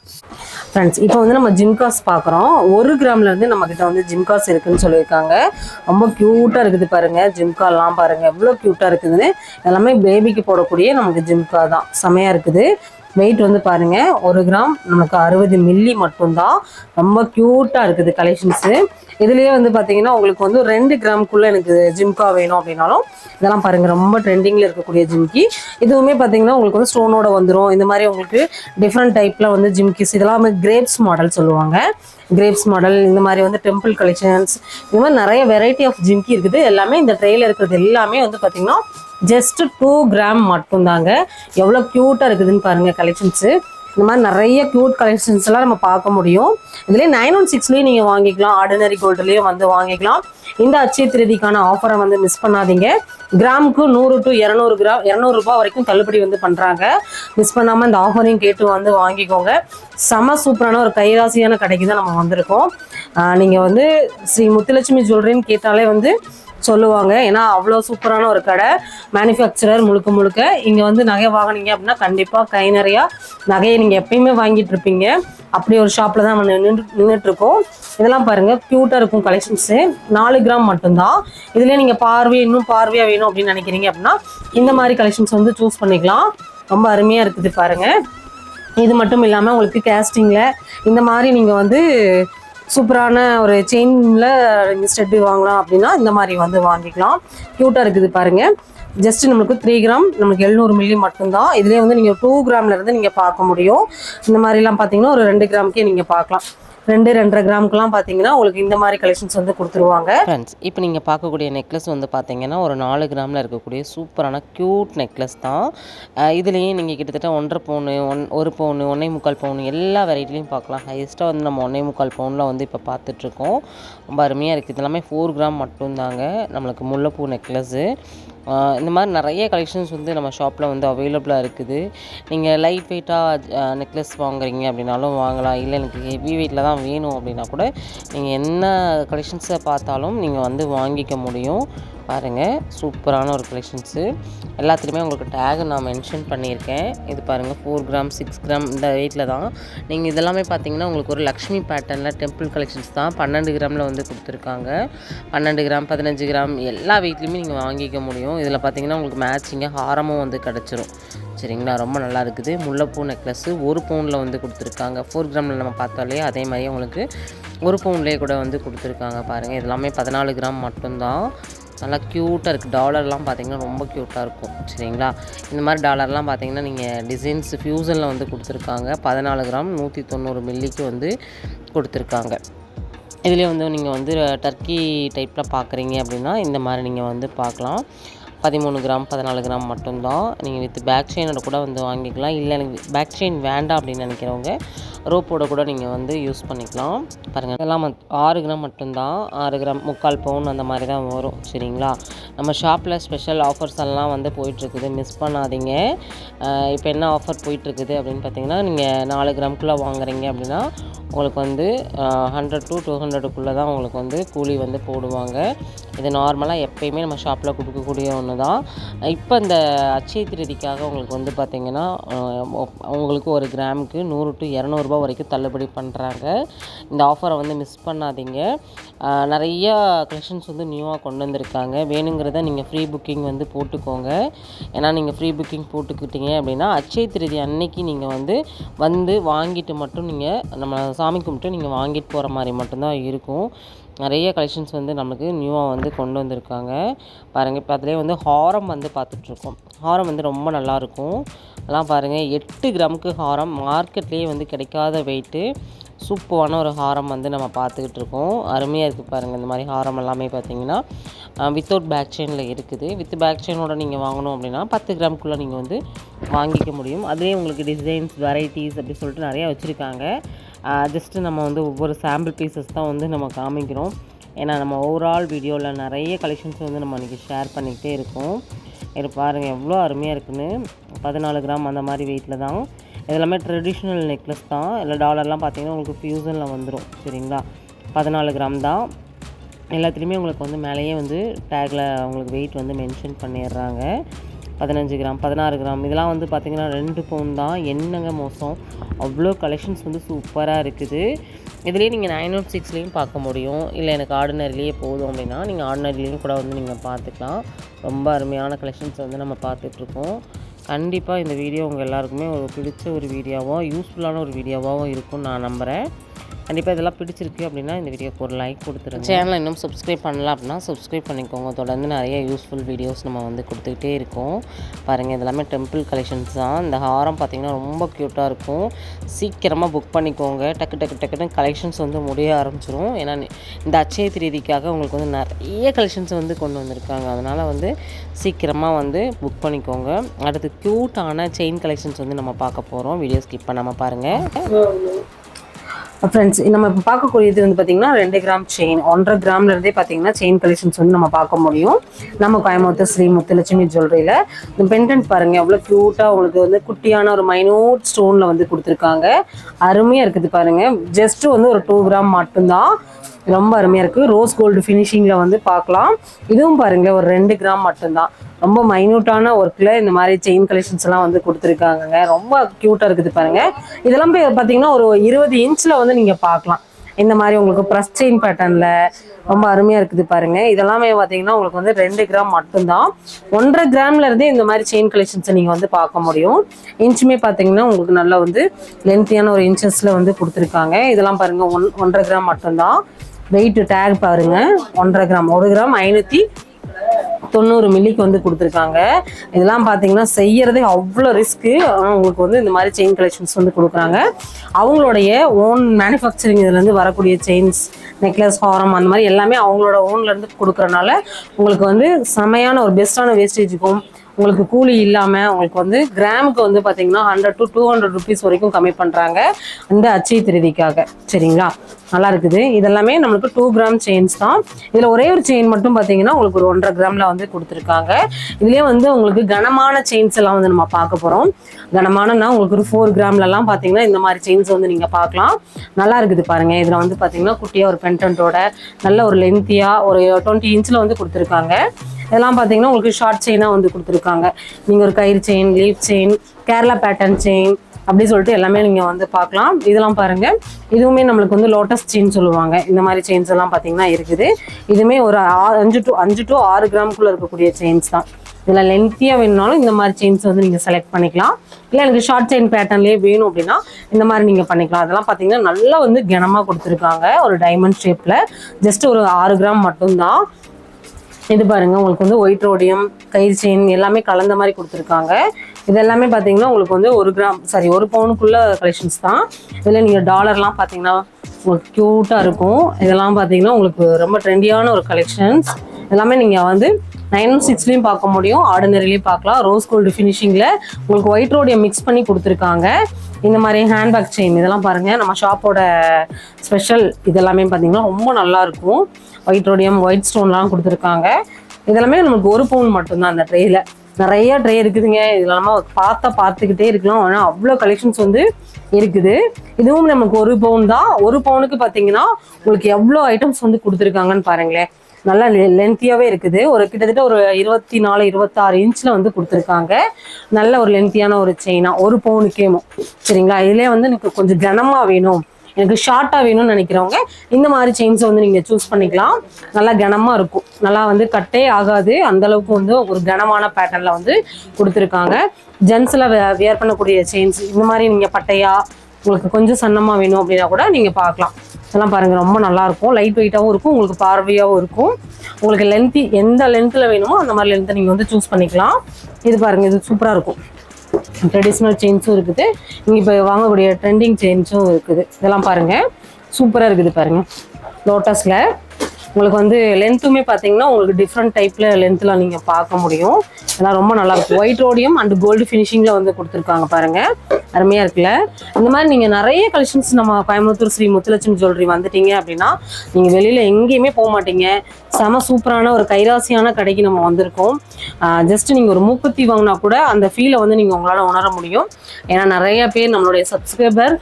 ஃப்ரெண்ட்ஸ் இப்போ வந்து நம்ம ஜிம்காஸ் பார்க்குறோம் ஒரு கிராம்ல நம்மக்கிட்ட நம்ம வந்து ஜிம்காஸ் இருக்குன்னு சொல்லியிருக்காங்க. ரொம்ப க்யூட்டாக இருக்குது பாருங்கள் ஜிம்காலாம் பாருங்கள் எவ்வளோ க்யூட்டாக இருக்குதுன்னு எல்லாமே பேபிக்கு போடக்கூடிய நமக்கு ஜிம்கா தான். செமையாக இருக்குது. வெயிட் வந்து பாருங்கள் ஒரு கிராம் நமக்கு அறுபது மில்லி மட்டும்தான். ரொம்ப க்யூட்டாக இருக்குது கலெக்ஷன்ஸு இதுலேயே வந்து பார்த்தீங்கன்னா உங்களுக்கு வந்து ரெண்டு கிராம்குள்ளே எனக்கு ஜிம்கா வேணும் அப்படின்னாலும் இதெல்லாம் பாருங்க ரொம்ப ட்ரெண்டிங்கில் இருக்கக்கூடிய ஜிம்கி இதுவுமே பார்த்தீங்கன்னா உங்களுக்கு வந்து ஸ்டோனோட வந்துடும் இந்த மாதிரி உங்களுக்கு டிஃப்ரெண்ட் டைப்பில் வந்து ஜிம்கிஸ் இதெல்லாம் வந்து கிரேப்ஸ் மாடல் சொல்லுவாங்க. கிரேப்ஸ் மாடல் இந்த மாதிரி வந்து டெம்பிள் கலெக்ஷன்ஸ் இந்த மாதிரி நிறைய வெரைட்டி ஆஃப் ஜிம்கி இருக்குது. எல்லாமே இந்த ட்ரெயில இருக்கிறது எல்லாமே வந்து பார்த்தீங்கன்னா ஜஸ்ட் டூ கிராம் மட்டும்தாங்க. எவ்வளோ க்யூட்டாக இருக்குதுன்னு பாருங்கள் கலெக்ஷன்ஸு இந்த மாதிரி நிறைய க்யூட் கலெக்ஷன்ஸ் எல்லாம் நம்ம பார்க்க முடியும். இதுலேயே நைன் ஒன் சிக்ஸ்லேயும் நீங்கள் வாங்கிக்கலாம். ஆர்டினரி கோல்டுலேயும் வந்து வாங்கிக்கலாம். இந்த அச்சய திருதிக்கான ஆஃபரை வந்து மிஸ் பண்ணாதீங்க. கிராமுக்கு நூறு டு இரநூறு கிராம் இரநூறுபா வரைக்கும் தள்ளுபடி வந்து பண்ணுறாங்க மிஸ் பண்ணாமல் இந்த ஆஃபரையும் கேட்டு வந்து வாங்கிக்கோங்க. செம சூப்பரான ஒரு கைராசியான கடைக்கு தான் நம்ம வந்திருக்கோம். நீங்கள் வந்து ஸ்ரீ முத்துலட்சுமி ஜுவல்லரின்னு கேட்டாலே வந்து சொல்லுவாங்க. ஏன்னா அவ்வளோ சூப்பரான ஒரு கடை. மேனுஃபேக்சரர் முழுக்க முழுக்க. இங்கே வந்து நகை வாங்குனீங்க அப்படின்னா கண்டிப்பாக கை நிறையா நகையை நீங்கள் எப்பயுமே வாங்கிட்டு இருப்பீங்க. அப்படி ஒரு ஷாப்பில் தான் நம்ம நின்று நின்றுட்டுருக்கோம் இதெல்லாம் பாருங்கள் க்யூட்டாக இருக்கும் கலெக்ஷன்ஸு நாலு கிராம் மட்டும்தான். இதுலேயே நீங்கள் பார்வை இன்னும் பார்வையாக வேணும் அப்படின்னு நினைக்கிறீங்க அப்படின்னா இந்த மாதிரி கலெக்ஷன்ஸ் வந்து சூஸ் பண்ணிக்கலாம். ரொம்ப அருமையாக இருக்குது பாருங்கள் இது மட்டும் இல்லாமல் உங்களுக்கு கேஸ்டிங்கில் இந்த மாதிரி நீங்கள் வந்து சூப்பரான ஒரு செயினில் நீங்கள் ஸ்டெட்டு வாங்கலாம் அப்படின்னா இந்த மாதிரி வந்து வாங்கிக்கலாம். க்யூட்டாக இருக்குது பாருங்கள் ஜஸ்ட் நம்மளுக்கு த்ரீ கிராம் நம்மளுக்கு எழுநூறு மில்லி மட்டும்தான். இதுலேயே வந்து நீங்கள் டூ கிராம்லேருந்து நீங்கள் பார்க்க முடியும். இந்த மாதிரிலாம் பார்த்தீங்கன்னா ஒரு ரெண்டு கிராமுக்கே நீங்கள் பார்க்கலாம். ரெண்டு ரெண்டரை கிராமுக்குலாம் பார்த்தீங்கன்னா உங்களுக்கு இந்த மாதிரி கலெக்ஷன்ஸ் வந்து கொடுத்துருவாங்க. ஃப்ரெண்ட்ஸ் இப்போ நீங்கள் பார்க்கக்கூடிய நெக்லஸ் வந்து பார்த்தீங்கன்னா ஒரு நாலு கிராமில் இருக்கக்கூடிய சூப்பரான க்யூட் நெக்லஸ் தான். இதுலேயும் நீங்கள் கிட்டத்தட்ட ஒன்றரை பவுனு ஒன் ஒரு பவுனு ஒன்றே முக்கால் பவுனு எல்லா வெரைட்டிலையும் பார்க்கலாம். ஹையஸ்ட்டாக வந்து நம்ம ஒன்றே முக்கால் பவுனில் வந்து இப்போ பார்த்துட்ருக்கோம் ரொம்ப அருமையாக இருக்குது இதெல்லாமே ஃபோர் கிராம் மட்டும்தாங்க. நம்மளுக்கு முல்லைப்பூ நெக்லஸ்ஸு இந்த மாதிரி நிறைய கலெக்ஷன்ஸ் வந்து நம்ம ஷாப்பில் வந்து அவைலபிளாக இருக்குது. நீங்கள் லைட் வெயிட்டாக நெக்லஸ் வாங்குறீங்க அப்படின்னாலும் வாங்கலாம். இல்லை எனக்கு ஹெவி வெயிட்டில் தான் வேணும் அப்படின்னா கூட நீங்கள் என்ன கலெக்ஷன்ஸை பார்த்தாலும் நீங்கள் வந்து வாங்கிக்க முடியும். பாருங்கள் சூப்பரான ஒரு கலெக்ஷன்ஸு எல்லாத்துலேயுமே உங்களுக்கு டேக் நான் மென்ஷன் பண்ணியிருக்கேன். இது பாருங்கள் ஃபோர் கிராம் சிக்ஸ் கிராம் இந்த வெயிட்டில் தான். நீங்கள் இதெல்லாமே பார்த்தீங்கன்னா உங்களுக்கு ஒரு லக்ஷ்மி பேட்டர்னில் டெம்பிள் கலெக்ஷன்ஸ் தான் பன்னெண்டு கிராமில் வந்து கொடுத்துருக்காங்க. பன்னெண்டு கிராம் பதினஞ்சு கிராம் எல்லா வெயிட்லேயுமே நீங்கள் வாங்கிக்க முடியும். இதில் பார்த்தீங்கன்னா உங்களுக்கு மேட்சிங்காக ஹாரமும் வந்து கிடச்சிரும். சரிங்களா? ரொம்ப நல்லா இருக்குது. முல்லைப்பூ நெக்லஸ்ஸு ஒரு பவுனில் வந்து கொடுத்துருக்காங்க. ஃபோர் கிராமில் நம்ம பார்த்தாலே அதே மாதிரி உங்களுக்கு ஒரு பவுன்லேயே கூட வந்து கொடுத்துருக்காங்க பாருங்கள் இதெல்லாமே பதினாலு கிராம் மட்டும்தான். நல்லா க்யூட்டாக இருக்குது டாலர்லாம் பார்த்தீங்கன்னா ரொம்ப க்யூட்டாக இருக்கும். சரிங்களா? இந்த மாதிரி டாலர்லாம் பார்த்தீங்கன்னா நீங்கள் டிசைன்ஸ் ஃபியூசனில் வந்து கொடுத்துருக்காங்க. பதினாலு கிராம் நூற்றி தொண்ணூறு மில்லிக்கு வந்து கொடுத்துருக்காங்க. இதுலேயே வந்து நீங்கள் வந்து டர்க்கி டைப்பில் பார்க்குறீங்க அப்படின்னா இந்த மாதிரி நீங்கள் வந்து பார்க்கலாம் பதிமூணு கிராம் பதினாலு கிராம் மட்டும்தான். நீங்கள் வித் பேக் செயினோட கூட வந்து வாங்கிக்கலாம். இல்லை எனக்கு பேக் செயின் வேண்டாம் அப்படின்னு நினைக்கிறவங்க ரோப்போட கூட நீங்கள் வந்து யூஸ் பண்ணிக்கலாம். பாருங்கள் இதெல்லாம் மத்- ஆறு கிராம் மட்டும்தான். ஆறு கிராம் முக்கால் பவுன் அந்த மாதிரி தான் வரும் சரிங்களா? நம்ம ஷாப்பில் ஸ்பெஷல் ஆஃபர்ஸ் எல்லாம் வந்து போயிட்டுருக்குது. மிஸ் பண்ணாதீங்க. இப்போ என்ன ஆஃபர் போயிட்டுருக்குது அப்படின்னு பார்த்தீங்கன்னா நீங்கள் நாலு கிராம்குள்ளே வாங்குறீங்க அப்படின்னா உங்களுக்கு வந்து ஹண்ட்ரட் டு டூ ஹண்ட்ரடுக்குள்ளே தான் உங்களுக்கு வந்து கூலி வந்து போடுவாங்க. இது நார்மலாக எப்பயுமே நம்ம ஷாப்பில் கொடுக்கக்கூடிய ஒன்று தான் இப்போ இந்த அச்சய திருதிக்காக உங்களுக்கு வந்து பார்த்திங்கன்னா உங்களுக்கு ஒரு கிராமுக்கு நூறு டு இரநூறு ரூபா வரைக்கும் தள்ளுபடி பண்ணுறாங்க இந்த ஆஃபரை வந்து மிஸ் பண்ணாதீங்க. நிறையா நிறைய கலெக்ஷன்ஸ் வந்து நியூவாக கொண்டு வந்திருக்காங்க. வேணுங்கிறத நீங்கள் ஃப்ரீ புக்கிங் வந்து போட்டுக்கோங்க. ஏன்னா நீங்கள் ஃப்ரீ புக்கிங் போட்டுக்கிட்டீங்க அப்படின்னா அச்சய திருதி அன்னைக்கு நீங்கள் வந்து வந்து வாங்கிட்டு மட்டும் நீங்கள் நம்ம சாமி கும்பிட்டு நீங்கள் வாங்கிட்டு போகிற மாதிரி மட்டும்தான் இருக்கும். நிறைய கலெக்ஷன்ஸ் வந்து நமக்கு நியூவாக வந்து கொண்டு வந்திருக்காங்க. பாருங்கள் இப்போ அதிலே வந்து ஹாரம் வந்து பார்த்துட்ருக்கோம் ஹாரம் வந்து ரொம்ப நல்லாயிருக்கும் அதெல்லாம் பாருங்கள் எட்டு கிராமுக்கு ஹாரம். மார்க்கெட்லேயே வந்து கிடைக்காத வெயிட்டு சூப்பரான ஒரு ஹாரம் வந்து நம்ம பார்த்துக்கிட்டு இருக்கோம். அருமையாக இருக்குது பாருங்கள் இந்த மாதிரி ஹாரம் எல்லாமே பார்த்தீங்கன்னா வித்தவுட் பேக் செயினில் இருக்குது. வித் பேக் செயினோட நீங்கள் வாங்கணும் அப்படின்னா பத்து கிராமுக்குள்ளே நீங்கள் வந்து வாங்கிக்க முடியும். அதுலேயே உங்களுக்கு டிசைன்ஸ் வெரைட்டிஸ் அப்படி சொல்லிட்டு நிறையா வச்சுருக்காங்க. ஜஸ்ட்டு நம்ம வந்து ஒவ்வொரு சாம்பிள் பீசஸ் தான் வந்து நம்ம காமிக்கிறோம். ஏன்னா நம்ம ஓவரால் வீடியோவில் நிறைய கலெக்ஷன்ஸ் வந்து நம்ம இன்றைக்கி ஷேர் பண்ணிக்கிட்டே இருக்கோம். இது பாருங்கள் எவ்வளோ அருமையாக இருக்குன்னு. பதினாலு கிராம் அந்த மாதிரி வெயிட்டில் தான். இது எல்லாமே ட்ரெடிஷ்னல் நெக்லஸ் தான். இல்லை டாலர்லாம் பார்த்தீங்கன்னா உங்களுக்கு ஃபியூசனில் வந்துடும் சரிங்களா? பதினாலு கிராம் தான். எல்லாத்துலேயுமே உங்களுக்கு வந்து மேலேயே வந்து டேக்கில் உங்களுக்கு வெயிட் வந்து மென்ஷன் பண்ணிடுறாங்க. பதினஞ்சு கிராம் பதினாறு கிராம் இதெல்லாம் வந்து பார்த்திங்கன்னா ரெண்டு பவுன் தான். என்னங்க மோசம்? அவ்வளோ கலெக்ஷன்ஸ் வந்து சூப்பராக இருக்குது. இதுலேயே நீங்கள் நைன் ஒன் oh சிக்ஸ்லேயும் பார்க்க முடியும். இல்லை எனக்கு ஆர்டினரிலேயே போதும் அப்படின்னா நீங்கள் ஆர்டினரிலேயும் கூட வந்து நீங்கள் பார்த்துக்கலாம். ரொம்ப அருமையான கலெக்ஷன்ஸ் வந்து நம்ம பார்த்துட்ருக்கோம். கண்டிப்பாக இந்த வீடியோ உங்கள் எல்லாருக்குமே ஒரு பிடிச்ச ஒரு வீடியோவாகவும் யூஸ்ஃபுல்லான ஒரு வீடியோவாகவும் இருக்கும்னு நான் நம்புகிறேன் கண்டிப்பாக இதெல்லாம் பிடிச்சிருக்கு அப்படின்னா இந்த வீடியோக்கு ஒரு லைக் கொடுத்துருங்க. சேனலை இன்னும் சப்ஸ்கிரைப் பண்ணல அப்படின்னா சப்ஸ்கிரைப் பண்ணிக்கோங்க. தொடர்ந்து நிறைய யூஸ்ஃபுல் வீடியோஸ் நம்ம வந்து கொடுத்துக்கிட்டே இருக்கோம். பாருங்கள் இது எல்லாமே டெம்பிள் கலெக்ஷன்ஸ் தான். இந்த ஹாரம் பார்த்திங்கன்னா ரொம்ப க்யூட்டாக இருக்கும். சீக்கிரமாக புக் பண்ணிக்கோங்க. டக்கு டக்கு டக்குன்னு கலெக்ஷன்ஸ் வந்து முடிய ஆரம்பிச்சிரும். ஏன்னா இந்த அச்சய திருதிக்காக உங்களுக்கு வந்து நிறைய கலெக்ஷன்ஸ் வந்து கொண்டு வந்திருக்காங்க. அதனால் வந்து சீக்கிரமாக வந்து புக் பண்ணிக்கோங்க. அடுத்து க்யூட்டான செயின் கலெக்ஷன்ஸ் வந்து நம்ம பார்க்க போகிறோம் வீடியோ ஸ்கிப் பண்ணாமல் பாருங்கள் ஃப்ரெண்ட்ஸ் நம்ம இப்போ பார்க்கக்கூடியது வந்து பார்த்தீங்கன்னா ரெண்டு கிராம் செயின் ஒன்றரை கிராம்ல இருந்தே பார்த்தீங்கன்னா செயின் கலெக்ஷன்ஸ் வந்து நம்ம பார்க்க முடியும். நம்ம கோயம்புத்தூர் ஸ்ரீ முத்துலட்சுமி ஜுவல்லரியில். இந்த பெண்டன்ட் பாருங்க எவ்வளோ க்யூட்டாக உங்களுக்கு வந்து குட்டியான ஒரு மைனூட் ஸ்டோனில் வந்து கொடுத்துருக்காங்க. அருமையாக இருக்குது பாருங்க. ஜஸ்ட் வந்து ஒரு டூ கிராம் மட்டும்தான். ரொம்ப அருமையாக இருக்குது ரோஸ் கோல்டு ஃபினிஷிங்கில் வந்து பார்க்கலாம். இதுவும் பாருங்களேன் ஒரு ரெண்டு கிராம் மட்டும்தான். ரொம்ப மைன்யூட்டான ஒர்க்கில் இந்த மாதிரி செயின் கலெக்ஷன்ஸ் எல்லாம் வந்து கொடுத்துருக்காங்கங்க. ரொம்ப க்யூட்டாக இருக்குது பாருங்க. இதெல்லாம் போய் பார்த்தீங்கன்னா ஒரு இருபது இன்ச்சில் வந்து நீங்கள் பார்க்கலாம். இந்த மாதிரி உங்களுக்கு ப்ரெஸ் செயின் பேட்டர்னில் ரொம்ப அருமையாக இருக்குது பாருங்க. இதெல்லாமே பார்த்தீங்கன்னா உங்களுக்கு வந்து ரெண்டு கிராம் மட்டும்தான். ஒன்றரை கிராம்ல இருந்தே இந்த மாதிரி செயின் கலெக்ஷன்ஸை நீங்கள் வந்து பார்க்க முடியும். இன்ச்சுமே பார்த்தீங்கன்னா உங்களுக்கு நல்லா வந்து லென்த்தியான ஒரு இன்ச்சஸில் வந்து கொடுத்துருக்காங்க. இதெல்லாம் பாருங்க ஒன் ஒன்றரை கிராம் மட்டும்தான். வெயிட்டு டேக் பாருங்க. ஒன்றரை கிராம். ஒரு கிராம் ஐநூற்றி தொண்ணூறு மில்லிக்கு வந்து கொடுத்துருக்காங்க. இதெல்லாம் பார்த்தீங்கன்னா செய்யறதே அவ்வளோ ரிஸ்க்கு ஆனால் உங்களுக்கு வந்து இந்த மாதிரி செயின் கலெக்ஷன்ஸ் வந்து கொடுக்குறாங்க. அவங்களுடைய ஓன் மேனுஃபேக்சரிங் இதுலேருந்து வரக்கூடிய செயின்ஸ் நெக்லஸ் ஹாரம் அந்த மாதிரி எல்லாமே அவங்களோட ஓன்லேருந்து கொடுக்குறனால உங்களுக்கு வந்து செமையான ஒரு பெஸ்ட்டான வேஸ்டேஜுக்கும் உங்களுக்கு கூலி இல்லாமல் உங்களுக்கு வந்து கிராமுக்கு வந்து பார்த்தீங்கன்னா hundred to two hundred rupees வரைக்கும் கம்மி பண்ணுறாங்க இந்த அச்சய திருதிக்காக. சரிங்களா? நல்லா இருக்குது இதெல்லாமே நம்மளுக்கு டூ கிராம் செயின்ஸ் தான். இதில் ஒரே ஒரு செயின் மட்டும் பார்த்தீங்கன்னா உங்களுக்கு ஒரு ஒன்றரை கிராமில் வந்து கொடுத்துருக்காங்க. இதுலேயே வந்து உங்களுக்கு கனமான செயின்ஸ் எல்லாம் வந்து நம்ம பார்க்க போகிறோம் கனமானனா உங்களுக்கு ஒரு ஃபோர் கிராம்லலாம் பார்த்தீங்கன்னா இந்த மாதிரி செயின்ஸ் வந்து நீங்கள் பார்க்கலாம். நல்லா இருக்குது பாருங்கள் இதில் வந்து பார்த்தீங்கன்னா குட்டியாக ஒரு பென்டன்ட்டோட நல்ல ஒரு லென்த்தியாக ஒரு டுவெண்ட்டி இன்ச்சில் வந்து கொடுத்துருக்காங்க. இதெல்லாம் பார்த்தீங்கன்னா உங்களுக்கு ஷார்ட் செயினாக வந்து கொடுத்துருக்காங்க. நீங்கள் ஒரு கயிறு chain leaf chain Kerala pattern chain அப்படி சொல்லிட்டு எல்லாமே நீங்கள் வந்து பார்க்கலாம். இதெல்லாம் பாருங்கள் இதுவுமே நம்மளுக்கு வந்து லோட்டஸ் செயின் சொல்லுவாங்க. இந்த மாதிரி செயின்ஸ் எல்லாம் பார்த்தீங்கன்னா இருக்குது. இதுவுமே ஒரு அஞ்சு டு அஞ்சு டு ஆறு கிராம்குள்ளே இருக்கக்கூடிய செயின்ஸ் தான். இதில் லென்த்தியாக வேணும்னாலும் இந்த மாதிரி செயின்ஸ் வந்து நீங்கள் செலக்ட் பண்ணிக்கலாம். இல்லை எனக்கு ஷார்ட் செயின் பேட்டர்ன்லேயே வேணும் அப்படின்னா இந்த மாதிரி நீங்கள் பண்ணிக்கலாம். அதெல்லாம் பார்த்தீங்கன்னா நல்லா வந்து கனமாக கொடுத்துருக்காங்க. ஒரு டைமண்ட் ஷேப்பில் ஜஸ்ட் ஒரு ஆறு கிராம் மட்டும்தான். இது பாருங்க. உங்களுக்கு வந்து ஒயிட் ரோடியம் கயிறு செயின் எல்லாமே கலந்த மாதிரி கொடுத்துருக்காங்க. இதெல்லாமே பார்த்தீங்கன்னா உங்களுக்கு வந்து ஒரு கிராம் சாரி ஒரு பவுனுக்குள்ள கலெக்ஷன்ஸ் தான். இதில் நீங்கள் டாலர்லாம் பார்த்தீங்கன்னா உங்களுக்கு க்யூட்டாக இருக்கும். இதெல்லாம் பார்த்தீங்கன்னா உங்களுக்கு ரொம்ப ட்ரெண்டியான ஒரு கலெக்ஷன்ஸ் எல்லாமே நீங்கள் வந்து நைன் சிக்ஸ்லேயும் பார்க்க முடியும். ஆர்டினரிலையும் பார்க்கலாம். ரோஸ் கோல்டு ஃபினிஷிங்கில் உங்களுக்கு ஒயிட் ரோடியம் மிக்ஸ் பண்ணி கொடுத்துருக்காங்க. இந்த மாதிரி ஹேண்ட்பேக் செயின் இதெல்லாம் பாருங்கள் நம்ம ஷாப்போட ஸ்பெஷல் இதெல்லாமே பார்த்தீங்கன்னா ரொம்ப நல்லாயிருக்கும் ஒயிட் ரோடியம் ஒயிட் ஸ்டோன்லாம் கொடுத்துருக்காங்க. இதெல்லாமே நமக்கு ஒரு பவுன் மட்டும்தான் அந்த ட்ரேயில் நிறைய ட்ரே இருக்குதுங்க. இதில் நம்ம பார்த்தா பார்த்துக்கிட்டே இருக்கலாம். ஆனால் அவ்வளோ கலெக்ஷன்ஸ் வந்து இருக்குது. இதுவும் நமக்கு ஒரு பவுன் தான். ஒரு பவுனுக்கு பார்த்தீங்கன்னா உங்களுக்கு எவ்வளோ ஐட்டம்ஸ் வந்து கொடுத்துருக்காங்கன்னு பாருங்களேன். நல்லா லென்த்தியாகவே இருக்குது. ஒரு கிட்டத்தட்ட ஒரு இருபத்தி நாலு இருபத்தாறு இன்ச்சில் வந்து கொடுத்துருக்காங்க. நல்ல ஒரு லென்த்தியான ஒரு செயினாக ஒரு பவுனுக்கேமோ சரிங்களா? இதிலே வந்து எனக்கு கொஞ்சம் கனமாக வேணும். எனக்கு ஷார்ட்டாக வேணும்னு நினைக்கிறவங்க இந்த மாதிரி செயின்ஸை வந்து நீங்கள் சூஸ் பண்ணிக்கலாம். நல்லா கனமாக இருக்கும். நல்லா வந்து கட்டே ஆகாது. அந்த அளவுக்கு வந்து ஒரு கனமான பேட்டர்னில் வந்து கொடுத்துருக்காங்க. ஜென்ஸில் வியர் பண்ணக்கூடிய செயின்ஸ் இந்த மாதிரி நீங்கள் பட்டையா உங்களுக்கு கொஞ்சம் சன்னமாக வேணும் அப்படின்னா கூட நீங்கள் பார்க்கலாம். இதெல்லாம் பாருங்கள் ரொம்ப நல்லாயிருக்கும் லைட் வெயிட்டாகவும் இருக்கும். உங்களுக்கு பார்வையாகவும் இருக்கும். உங்களுக்கு லென்த்தி எந்த லென்த்தில் வேணுமோ அந்த மாதிரி லென்த்தை நீங்கள் வந்து சூஸ் பண்ணிக்கலாம். இது பாருங்கள் இது சூப்பராக இருக்கும். ட்ரெடிஷ்னல் செயின்ஸும் இருக்குது. இங்கே இப்போ வாங்கக்கூடிய ட்ரெண்டிங் செயின்ஸும் இருக்குது. இதெல்லாம் பாருங்கள் சூப்பராக இருக்குது பாருங்கள் லோட்டஸில் உங்களுக்கு வந்து லென்த்துமே பார்த்தீங்கன்னா உங்களுக்கு டிஃப்ரெண்ட் டைப்பில் லென்த்தில் நீங்கள் பார்க்க முடியும். இதெல்லாம் ரொம்ப நல்லா இருக்கும் ஒயிட் ரோடியம் அண்ட் கோல்டு ஃபினிஷிங்கில் வந்து கொடுத்துருக்காங்க பாருங்கள் அருமையாக இருக்குல்ல? இந்த மாதிரி நீங்கள் நிறைய கலெக்ஷன்ஸ் நம்ம கோயம்புத்தூர் ஸ்ரீ முத்துலட்சுமி ஜுவல்லரி வந்துட்டீங்க அப்படின்னா நீங்கள் வெளியில் எங்கேயுமே போக மாட்டீங்க. செம சூப்பரான ஒரு கைராசியான கடைக்கு நம்ம வந்திருக்கோம். ஜஸ்ட் நீங்கள் ஒரு மூக்குத்தி வாங்கினா கூட அந்த ஃபீலை வந்து நீங்கள் உங்களால் உணர முடியும். ஏன்னா நிறைய பேர் நம்மளுடைய சப்ஸ்கிரைபர்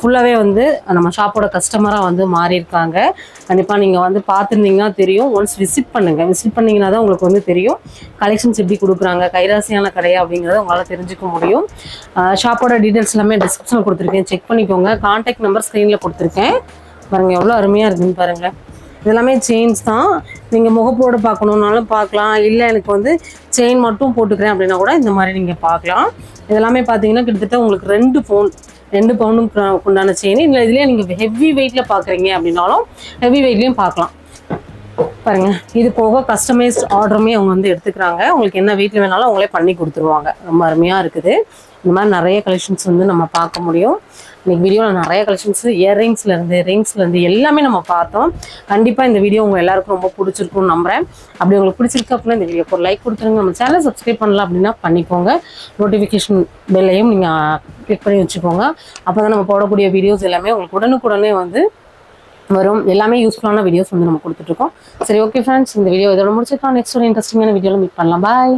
ஃபுல்லாகவே வந்து நம்ம ஷாப்போட கஸ்டமராக வந்து மாறியிருக்காங்க. கண்டிப்பாக நீங்கள் வந்து பார்த்துருந்தீங்கன்னா தெரியும். ஒன்ஸ் விசிட் பண்ணுங்கள் விசிட் பண்ணிங்கன்னா தான் உங்களுக்கு வந்து தெரியும். கலெக்ஷன்ஸ் எப்படி கொடுக்குறாங்க கைராசியான கடையா அப்படிங்கிறத உங்களால் தெரிஞ்சுக்க முடியும். ஷாப்போட டீட்டெயில்ஸ் எல்லாமே டிஸ்கிரிப்ஷனில் கொடுத்துருக்கேன். செக் பண்ணிக்கோங்க. கான்டாக்ட் நம்பர் ஸ்க்ரீனில் கொடுத்துருக்கேன். பாருங்கள் எவ்வளோ அருமையாக இருக்குன்னு பாருங்கள் இதெல்லாமே செயின்ஸ் தான். நீங்கள் முகப்போடு பார்க்கணுன்னாலும் பார்க்கலாம். இல்லை எனக்கு வந்து செயின் மட்டும் போட்டுக்கிறேன் அப்படின்னா கூட இந்த மாதிரி நீங்கள் பார்க்கலாம். இதெல்லாமே பார்த்தீங்கன்னா கிட்டத்தட்ட உங்களுக்கு ரெண்டு பவுன் ரெண்டு பவுனுக்கு உண்டான செயின் இல்லை இதுலேயே நீங்கள் ஹெவி வெயிட்டில் பார்க்குறீங்க அப்படின்னாலும் ஹெவி வெயிட்லேயும் பார்க்கலாம். பாருங்க இது போக கஸ்டமைஸ்ட் ஆர்டருமே அவங்க வந்து எடுத்துக்கிறாங்க. உங்களுக்கு என்ன வீட்டில் வேணாலும் அவங்களே பண்ணி கொடுத்துருவாங்க. ரொம்ப அருமையாக இருக்குது. இந்த மாதிரி நிறைய கலெக்ஷன்ஸ் வந்து நம்ம பார்க்க முடியும். இன்னைக்கு வீடியோவில் நிறைய கலெக்ஷன்ஸ் இயர்ரிங்ஸ்லேருந்து ரிங்ஸ்லேருந்து எல்லாமே நம்ம பார்த்தோம். கண்டிப்பாக இந்த வீடியோ உங்கள் எல்லாருக்கும் ரொம்ப பிடிச்சிருக்கும்னு நம்புறேன். அப்படி உங்களுக்கு பிடிச்சிருக்கு அப்படின்னா இந்த வீடியோக்கு ஒரு லைக் கொடுத்துருங்க. நம்ம சேனல் சப்ஸ்கிரைப் பண்ணலாம் அப்படின்னா பண்ணிக்கோங்க. நோட்டிஃபிகேஷன் பெல்லையும் நீங்கள் கிளிக் பண்ணி வச்சுக்கோங்க. அப்போ தான் நம்ம போடக்கூடிய வீடியோஸ் எல்லாமே உங்களுக்கு உடனுக்குடனே வந்து வரும். எல்லாமே யூஸ்ஃபுல்லான வீடியோஸ் வந்து நம்ம கொடுத்துட்ருக்கோம் சரி ஓகே ஃப்ரெண்ட்ஸ் இந்த வீடியோ இதோட முடிச்சிருக்கோம் நெக்ஸ்ட் ஒரு இன்ட்ரெஸ்டிங்கான வீடியோவில் மீட் பண்ணலாம். பாய்